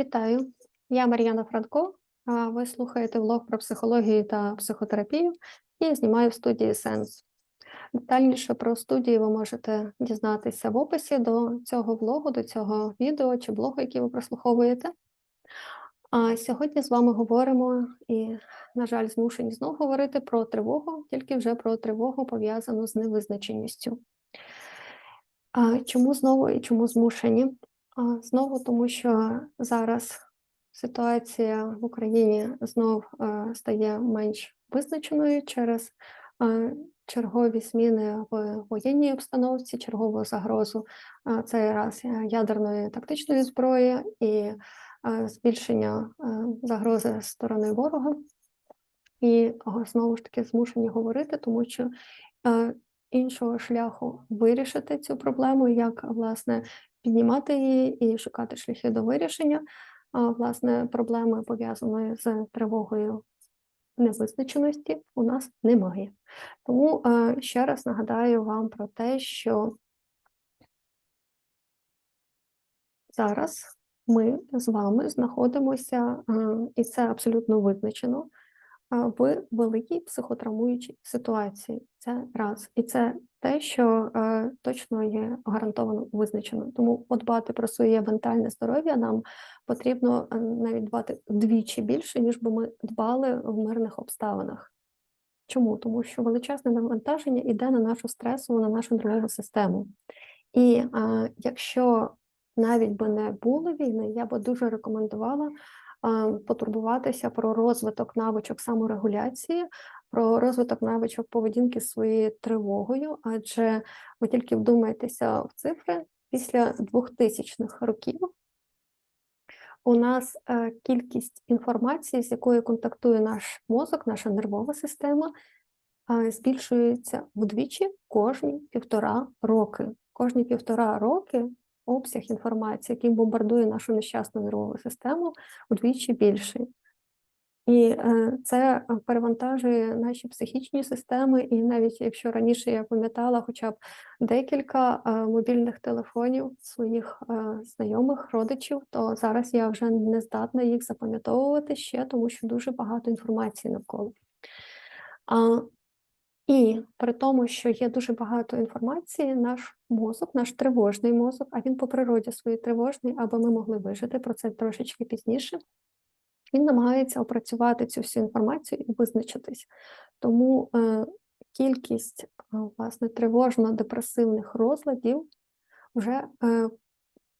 Вітаю, я Мар'яна Франко. Ви слухаєте влог про психологію та психотерапію і знімаю в студії Сенс. Детальніше про студію ви можете дізнатися в описі до цього влогу, до цього відео чи блогу, який ви прослуховуєте. А сьогодні з вами говоримо і, на жаль, змушені знову говорити про тривогу, тільки вже про тривогу пов'язану з невизначеністю. А чому знову і чому змушені? Знову тому, що зараз ситуація в Україні знов е, стає менш визначеною через е, чергові зміни в воєнній обстановці, чергову загрозу е, цей раз ядерної тактичної зброї і збільшення загрози з сторони ворога. І знову ж таки змушені говорити, тому що іншого шляху вирішити цю проблему, як власне піднімати її і шукати шляхи до вирішення власне проблеми пов'язаної з тривогою невизначеності у нас немає. Тому е, ще раз нагадаю вам про те, що зараз ми з вами знаходимося, е, і це абсолютно визначено, в великій психотравмуючій ситуації. Це раз. І це те, що е, точно є гарантовано визначено. Тому подбати про своє ментальне здоров'я нам потрібно е, навіть дбати вдвічі більше, ніж би ми дбали в мирних обставинах. Чому? Тому що величезне навантаження йде на нашу стресову, на нашу нервову систему. І е, якщо навіть би не було війни, я би дуже рекомендувала потурбуватися про розвиток навичок саморегуляції, про розвиток навичок поведінки своєю тривогою, адже ви тільки вдумайтеся в цифри після 2000-х років. У нас е, кількість інформації, з якою контактує наш мозок, наша нервова система, е, збільшується вдвічі кожні півтора роки. Кожні півтора роки обсяг інформації, який бомбардує нашу нещасну нервову систему, вдвічі більший. І е, це перевантажує наші психічні системи, і навіть якщо раніше я пам'ятала хоча б декілька е, мобільних телефонів своїх е, знайомих, родичів, то зараз я вже не здатна їх запам'ятовувати ще, тому що дуже багато інформації навколо. І при тому, що є дуже багато інформації, наш мозок, наш тривожний мозок, а він по природі своїй тривожний, аби ми могли вижити про це трошечки пізніше. Він намагається опрацювати цю всю інформацію і визначитись. Тому е, кількість е, власне тривожно-депресивних розладів вже е,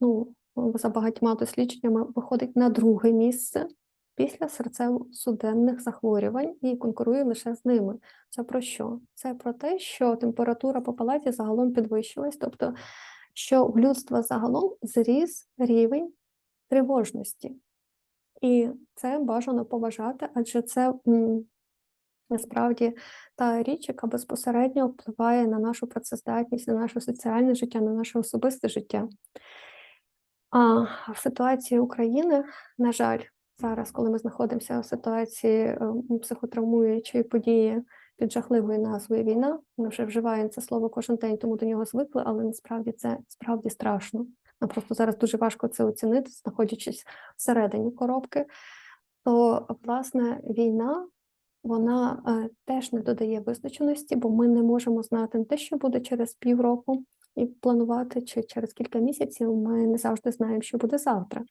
ну, за багатьма дослідженнями виходить на друге місце після серцево-суденних захворювань і конкурує лише з ними. Це про що? Це про те, що температура по палаті загалом підвищилась, тобто, що в людства загалом зріс рівень тривожності. І це бажано поважати, адже це насправді та річ, яка безпосередньо впливає на нашу працездатність, на наше соціальне життя, на наше особисте життя. А в ситуації України, на жаль, зараз, коли ми знаходимося в ситуації е, психотравмуючої події під жахливою назвою війна, ми вже вживаємо це слово кожен день, тому до нього звикли, але насправді це справді страшно. Нам просто зараз дуже важко це оцінити, знаходячись всередині коробки, то власне війна вона е, теж не додає визначеності, бо ми не можемо знати не те, що буде через півроку, і планувати, чи через кілька місяців ми не завжди знаємо, що буде завтра.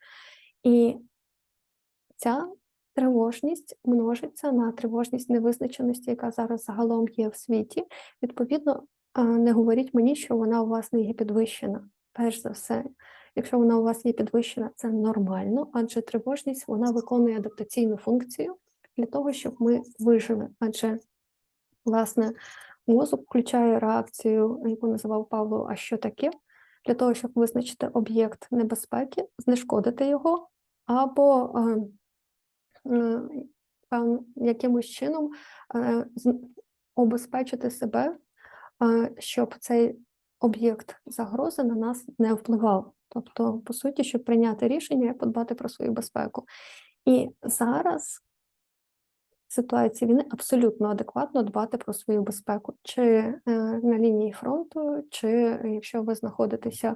І ця тривожність множиться на тривожність невизначеності, яка зараз загалом є в світі. Відповідно, не говоріть мені, що вона у вас не є підвищена. Перш за все, якщо вона у вас є підвищена, це нормально, адже тривожність вона виконує адаптаційну функцію для того, щоб ми вижили. Адже, власне, мозок включає реакцію, яку називав Павло, а що таке, для того, щоб визначити об'єкт небезпеки, знешкодити його, або якимось чином е, обезпечити себе, е, щоб цей об'єкт загрози на нас не впливав. Тобто, по суті, щоб прийняти рішення і подбати про свою безпеку. І зараз ситуації війни абсолютно адекватно дбати про свою безпеку, чи е, на лінії фронту, чи якщо ви знаходитеся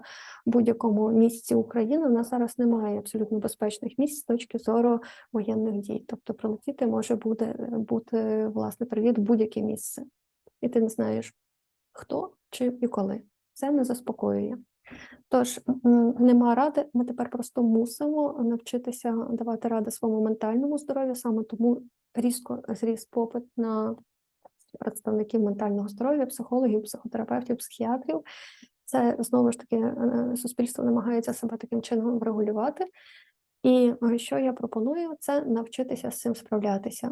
в будь-якому місці України, у нас зараз немає абсолютно безпечних місць з точки зору воєнних дій. Тобто прилетіти може бути, бути власне привіт в будь-яке місце, і ти не знаєш хто чи і коли. Це не заспокоює. Тож нема ради, ми тепер просто мусимо навчитися давати ради своєму ментальному здоров'ю, саме тому різко зріс попит на представників ментального здоров'я, психологів, психотерапевтів, психіатрів. Це знову ж таки е, суспільство намагається себе таким чином врегулювати. І е, що я пропоную, це навчитися з цим справлятися.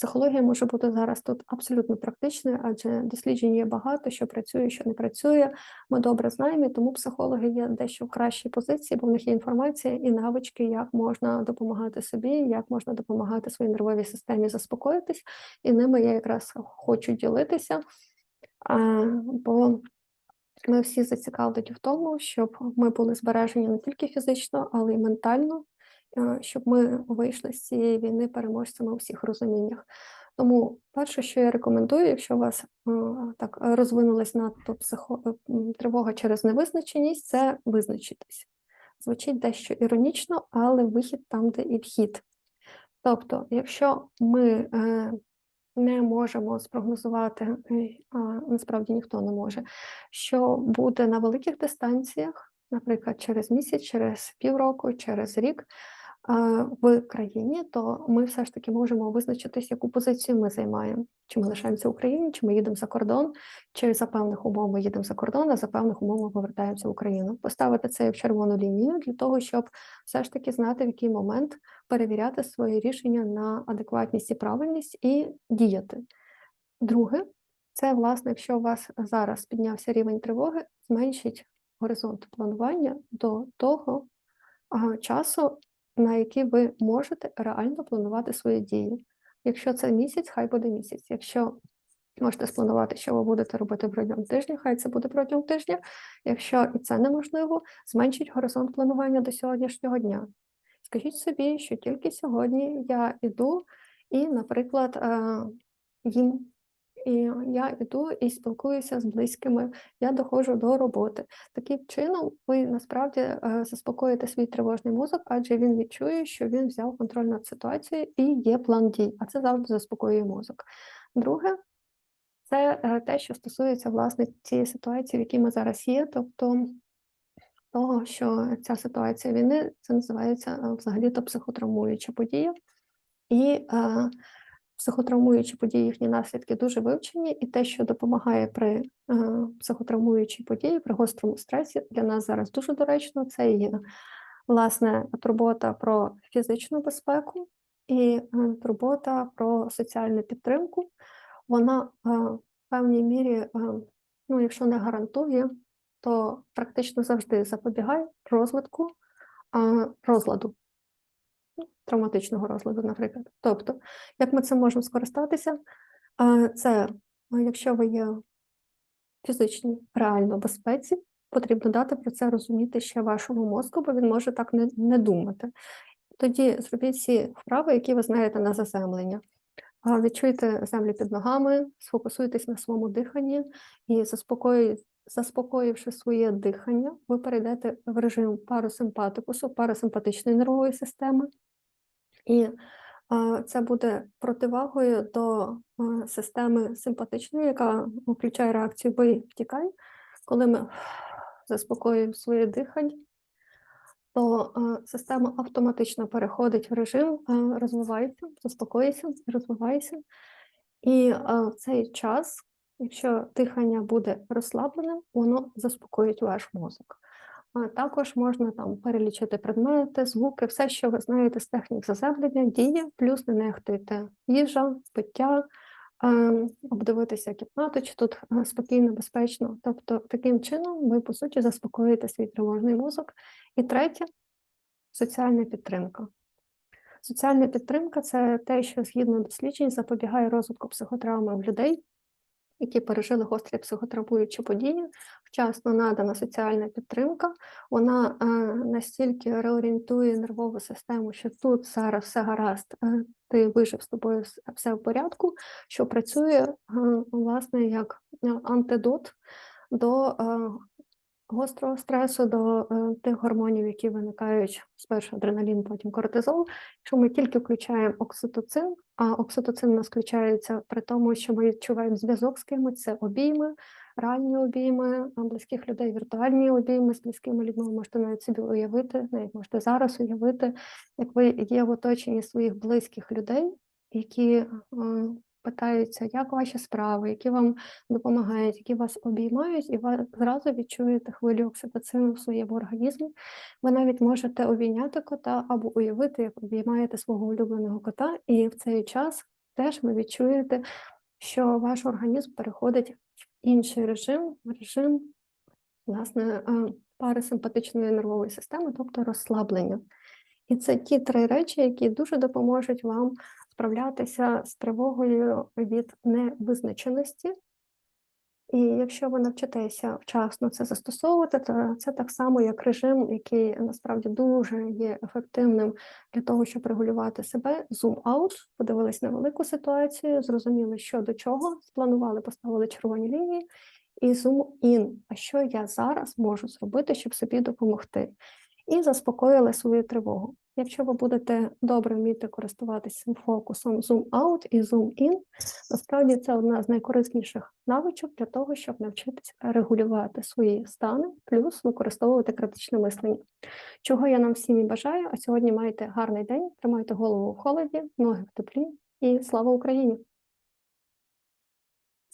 Психологія може бути зараз тут абсолютно практичною, адже досліджень є багато, що працює, що не працює. Ми добре знаємо, тому психологи є дещо в кращій позиції, бо в них є інформація і навички, як можна допомагати собі, як можна допомагати своїй нервовій системі заспокоїтись, і ними я якраз хочу ділитися. Бо ми всі зацікавлені в тому, щоб ми були збережені не тільки фізично, але й ментально, щоб ми вийшли з цієї війни переможцями у всіх розуміннях. Тому перше, що я рекомендую, якщо у вас е, так розвинулась надто психо... е, тривога через невизначеність, це визначитись. Звучить дещо іронічно, але вихід там, де і вхід. Тобто, якщо ми е, не можемо спрогнозувати, е, а насправді ніхто не може, що буде на великих дистанціях, наприклад, через місяць, через півроку, через рік в країні, то ми все ж таки можемо визначитись, яку позицію ми займаємо. Чи ми лишаємося в Україні, чи ми їдемо за кордон, чи за певних умов ми їдемо за кордон, а за певних умов ми повертаємося в Україну. Поставити це як червону лінію для того, щоб все ж таки знати, в який момент перевіряти своє рішення на адекватність і правильність і діяти. Друге, це власне, якщо у вас зараз піднявся рівень тривоги, зменшіть горизонт планування до того часу, на який ви можете реально планувати свої дії. Якщо це місяць, хай буде місяць. Якщо можете спланувати, що ви будете робити протягом тижня, хай це буде протягом тижня. Якщо і це неможливо, зменшіть горизонт планування до сьогоднішнього дня. Скажіть собі, що тільки сьогодні я іду і, наприклад, е, їм. І я йду і спілкуюся з близькими, я доходжу до роботи. Таким чином, ви насправді е, заспокоїте свій тривожний мозок, адже він відчує, що він взяв контроль над ситуацією і є план дій, а це завжди заспокоює мозок. Друге, це е, те, що стосується власне цієї ситуації, в якій ми зараз є, тобто того, що ця ситуація війни це називається е, взагалі-то психотравмуюча подія. І е, психотравмуючі події, їхні наслідки дуже вивчені, і те, що допомагає при е, психотравмуючій події, при гострому стресі, для нас зараз дуже доречно. Це є власне турбота про фізичну безпеку і е, турбота про соціальну підтримку. Вона е, в певній мірі, ну, якщо не гарантує, то практично завжди запобігає розвитку розладу травматичного розладу, наприклад. Тобто, як ми цим можемо скористатися? Це якщо ви є фізичні, реально безпеці, потрібно дати про це розуміти ще вашому мозку, бо він може так не, не думати. Тоді зробіть всі вправи, які ви знаєте на заземлення. Відчуйте землю під ногами, сфокусуйтесь на своєму диханні і Заспокоївши своє дихання, ви перейдете в режим парасимпатикусу, парасимпатичної нервової системи, і це буде противагою до системи симпатичної, яка включає реакцію бий втікай. Коли ми заспокоюємо своє дихання, то система автоматично переходить в режим, розвивається, заспокоїться, розвивається. І в цей час, якщо дихання буде розслабленим, воно заспокоїть ваш мозок. Також можна там перелічити предмети, звуки, все, що ви знаєте з технік заземлення, діє, плюс не нехтуйте їжа, пиття, е, обдивитися кімнату, чи тут е, спокійно, безпечно. Тобто, таким чином ви, по суті, заспокоїте свій тривожний мозок. І третє соціальна підтримка. Соціальна підтримка це те, що згідно досліджень запобігає розвитку психотравми в людей, які пережили гострі психотравмуючі події, вчасно надана соціальна підтримка, вона е, настільки реорієнтує нервову систему, що тут зараз все гаразд, е, ти вижив з тобою все в порядку, що працює е, власне як антидот до гострого стресу, до е, тих гормонів, які виникають спершу адреналін, потім кортизол. Якщо ми тільки включаємо окситоцин, а окситоцин у нас включається при тому, що ми відчуваємо зв'язок з кимось, це обійми, реальні обійми близьких людей, віртуальні обійми з близькими людьми. Ви можете навіть собі уявити, навіть можете зараз уявити, як ви є в оточенні своїх близьких людей, які е, питаються, як ваші справи, які вам допомагають, які вас обіймають, і ви зразу відчуєте хвилю окситоцину в своєму організмі. Ви навіть можете обійняти кота або уявити, як обіймаєте свого улюбленого кота, і в цей час теж ви відчуєте, що ваш організм переходить в інший режим, в режим власне е, парасимпатичної нервової системи, тобто розслаблення. І це ті три речі, які дуже допоможуть вам справлятися з тривогою від невизначеності. І якщо ви навчитеся вчасно це застосовувати, то це так само, як режим, який насправді дуже є ефективним для того, щоб регулювати себе. Zoom out, подивились на велику ситуацію, зрозуміли, що до чого, спланували, поставили червоні лінії, і in. А що я зараз можу зробити, щоб собі допомогти? І заспокоїли свою тривогу. Якщо ви будете добре вміти користуватися фокусом zoom out і zoom in, насправді це одна з найкорисніших навичок для того, щоб навчитися регулювати свої стани, плюс використовувати критичне мислення. Чого я нам всім і бажаю, а сьогодні маєте гарний день, тримайте голову в холоді, ноги в теплі і слава Україні!